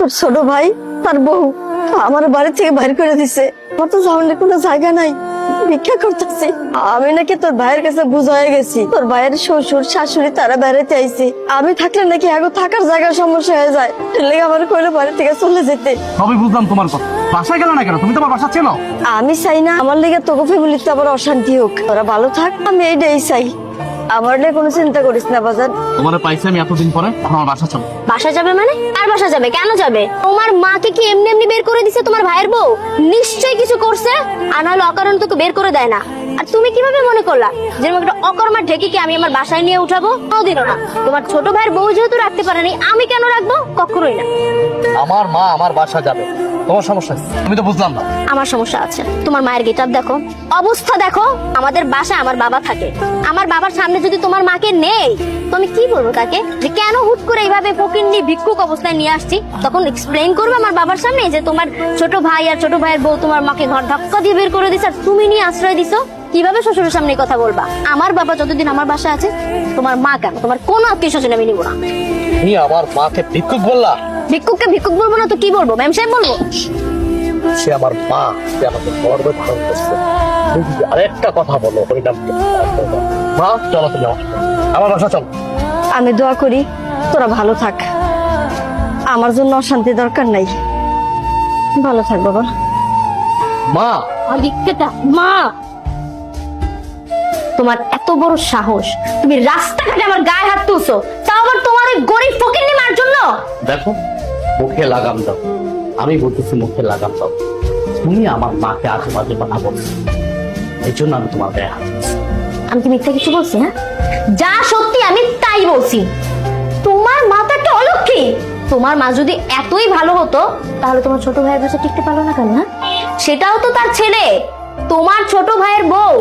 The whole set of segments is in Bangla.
তোর ছোট ভাই তার বউ আমার বাড়ি থেকে বাইর করে দিছে। আমার তো যাওয়ার কোনো জায়গা নাই। ভিক্ষা করতেছি। আমি নাকি তোর ভাইয়ের কাছে বুঝাই গেছি। তোর ভাইয়ের শ্বশুর শাশুড়ি তারা বেড়াতে আইছে। আমি থাকলে নাকি আগে থাকার জায়গার সমস্যা হয়ে যায়। আমার কইলে বাড়ি থেকে চলে যেতে। সবই বুঝলাম তোমার কথা। বাসায় গেল না কেন? তুমি তোমার বাসা চেনো। আমি চাই না। আমার লেগে তোকে ফ্যামিলিতে আবার অশান্তি হোক। তোরা ভালো থাক আমি এইটাই চাই। আমার নিয়ে কোনো চিন্তা করিস না বাজার তোমার পাইছি আমি এতদিন পরে? এখন আমার বাসা চলো বাসা যাবে মানে? আর বাসা যাবে? কেন যাবে? তোমার মাকে কি এমনি এমনি বের করে দিছে তোমার ভাইয়ের বউ? নিশ্চয়ই কিছু করছে আর নাহলে অকারণ তোকে বের করে দেয় না। আর তুমি কীভাবে মনে করলা যেরকম একটা অকর্মার ঢেকে আমি আমার বাসায় নিয়ে উঠাবো? কোনোদিনও না। তোমার ছোট ভাইয়ের বউ যেহেতু রাখতে পারেনি আমি কেন রাখব? কখনোই না। আমার মা আমার বাসা যাবে। তোমার সমস্যা আমি তো বুঝলাম না। আমার সমস্যা আছে। তোমার মায়ের গেট দেখো। অবস্থা দেখো। আমাদের বাসায় আমার বাবা থাকে। আমার বাবার সামনে যদি তোমার মাকে নেই তো আমি কি বলব তাকে? যে কেন হুট করে এইভাবে ফকিন্নি ভিক্ষুক অবস্থায় নিয়ে আসছি? তখন এক্সপ্লেইন করবে আমার বাবার সামনে যে তোমার ছোট ভাই আর ছোট ভাইয়ের বউ তোমার মাকে ঘর ধাক্কা দিয়ে বের করে দিছে আর তুমি নিয়ে আশ্রয় দিছো? কীভাবে শ্বশুরের সামনে কথা বলবা? আমার বাবা যতদিন আমার বাসায় আছে তোমার মা কেন? তোমার কোনো আত্মীয় স্বজন আমি নিবো না। তুমি আমার মাকে ভিক্ষুক বললা? ভিক্ষুককে ভিক্ষুক বলব না তো কি বলব? ম্যাম সাহেব বলব। সে আমার মা সে আমাকে গর্বে ধারণ করছে। আরেকটা কথা বলো হরিনাম মা চলো তুমি আমার। বাসা চলো। আমি দোয়া করি তোরা ভালো থাক। আমার জন্য অশান্তি দরকার নাই। ভালো থাক বাবা। মা! মা! তোমার এত বড় সাহস। তুমি রাস্তাঘাটে আমার গায়ে হাত তুলছো। তাও আবার তোমার ওই গরিব ফকির মার জন্য? দেখো মুখে লাগাম দাও। আমি বলতেছি মুখে লাগাম দাও। তুমি আমার মাকে বাজে কথা বলছো। এই জন্য আমি তোমার গায়ে হাত আমি কি মিথ্যা কিছু বলছি হ্যাঁ? যা সত্যি আমি তাই বলছি। তোমার মা তো একটা অলক্ষী। তোমার মা যদি এতই ভালো হতো তাহলে তোমার ছোট ভাইয়ের কাছে টিকতে পারল না কেন হ্যাঁ? সেটাও তো তার ছেলে। তোমার ছোট ভাইয়ের বউ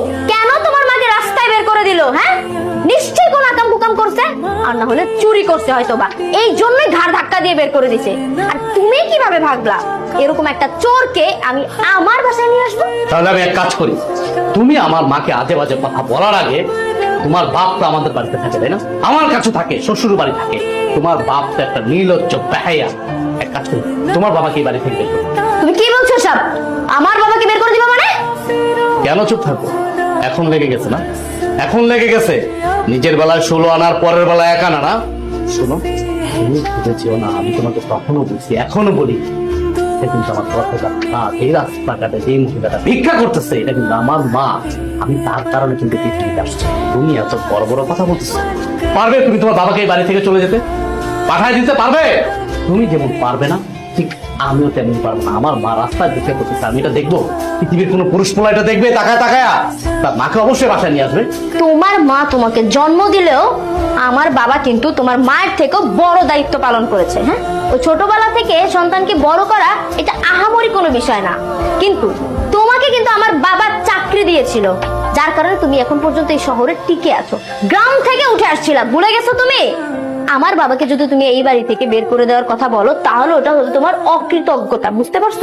আর না হলে চুরি করছে হয়তো বা এই জন্যই ঘাড় ধাক্কা দিয়ে বের করে দিছে। আর তুমি কীভাবে ভাগলা? এরকম একটা চোরকে আমি আমার বাসায় নিয়ে আসব? তাহলে আমি এক কাজ করি। তুমি আমার মাকে আজে বাজে কথা বলার আগে তোমার বাপ তো আমাদের বাড়িতে থাকে তাই না? আমার কাছে থাকে শ্বশুর বাড়ি থাকে। তোমার বাপ তো একটা নির্লজ্জ বেহাইয়া এক কাজ করি তোমার বাবাকে এই বাড়ি থেকে বের তুমি কি বলছো সব? আমার বাবাকে বের করে দিবা মানে? কেন চুপ থাকব এখন লেগে গেছে না? এখন লেগে গেছে? নিজের বেলায় ষোলো আনার পরের বেলায় এক আনা না শোনো, তুমি ভেবেছিও না, আমি তোমাকে তখনও বলছি এখনও বলি। ভিক্ষা করতেছে, এটা কিন্তু আমার মা। আমি তার কারণে কিন্তু তুমি এত বড় বড় কথা পারবে তুমি তোমার বাড়ি থেকে চলে যেতে? পাঠায় দিতে পারবে? তুমি যেমন পারবে না ঠিক আমিও তেমন পারব না। আমার মা রাস্তায় ভিক্ষা করতেছে আমি এটা দেখব? পৃথিবীর কোনো পুরুষ পোলা এটা দেখবে? তাকায়, তাকায়া। তার মাকে অবশ্যই বাসায় নিয়ে আসবে। তোমার মা তোমাকে জন্ম দিলেও আমার বাবা কিন্তু তোমার মায়ের থেকেও বড় দায়িত্ব পালন করেছে হ্যাঁ? ওই ছোটবেলা থেকে সন্তানকে বড় করা এটা আহামরি কোনো বিষয় না। কিন্তু তোমাকে কিন্তু আমার বাবা চাকরি দিয়েছিল, যার কারণে তুমি এখন পর্যন্ত এই শহরে টিকে আছো। গ্রাম থেকে উঠে আসছিলা, ভুলে গেছো তুমি? আমার বাবাকে যদি তুমি এই বাড়ি থেকে বের করে দেওয়ার কথা বলো, তাহলে ওটা হলো তোমার অকৃতজ্ঞতা, বুঝতে পারছ?